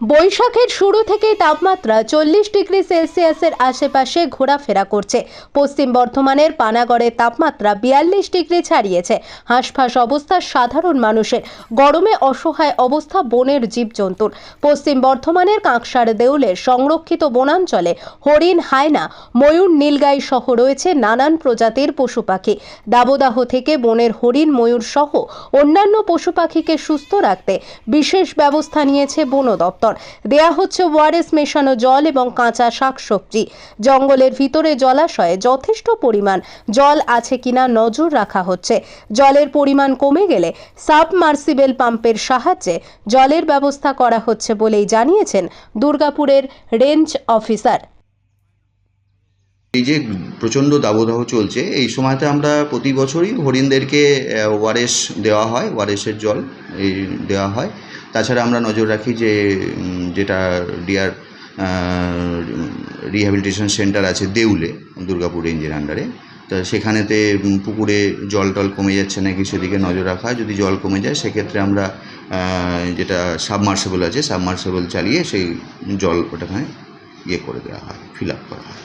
বৈশাখের শুরু থেকেই তাপমাত্রা চল্লিশ ডিগ্রি সেলসিয়াসের আশেপাশে ঘোরাফেরা করছে। পশ্চিম বর্ধমানের পানাগড়ের তাপমাত্রা বিয়াল্লিশ ডিগ্রি ছাড়িয়েছে। হাঁসফাঁস অবস্থা সাধারণ মানুষের। গরমে অসহায় অবস্থা বনের জীবজন্তুর। পশ্চিম বর্ধমানের কাঁকসার দেউলের সংরক্ষিত বনাঞ্চলে হরিণ, হায়না, ময়ূর, নীলগাই সহ রয়েছে নানান প্রজাতির পশু পাখি। দাবদাহ থেকে বনের হরিণ, ময়ূর সহ অন্যান্য পশু পাখিকে সুস্থ রাখতে বিশেষ ব্যবস্থা নিয়েছে বন দপ্তর। দেয়া হচ্ছে ওয়ারেস মেশানো জল এবং কাঁচা শাকসবজি। জঙ্গলের ভিতরে জলাশয়ে যথেষ্ট পরিমাণ জল আছে কিনা নজর রাখা হচ্ছে। জলের পরিমাণ কমে গেলে সাবমার্সিবেল পাম্পের সাহায্যে জলের ব্যবস্থা করা হচ্ছে বলেই জানিয়েছেন দুর্গাপুরের রেঞ্জ অফিসার। এই যে প্রচণ্ড দাবদাহ চলছে, এই সময়তে আমরা প্রতি বছরই হরিণদেরকে ওয়ারেস দেওয়া হয় ওয়ারেসের জল এই দেওয়া হয়। তাছাড়া আমরা নজর রাখি যে যেটা ডিয়ার রিহ্যাবিলিটেশন সেন্টার আছে দেউলে, দুর্গাপুর রেঞ্জের আন্ডারে। তা সেখানেতে পুকুরে জল টল কমে যাচ্ছে নাকি সেদিকে নজর রাখা যদি জল কমে যায়, সেক্ষেত্রে আমরা যেটা সাবমার্সেবল আছে, সাবমার্সেবল চালিয়ে সেই জল ওটাখানে ইয়ে করে দেওয়া হয়, ফিল আপ করা হয়।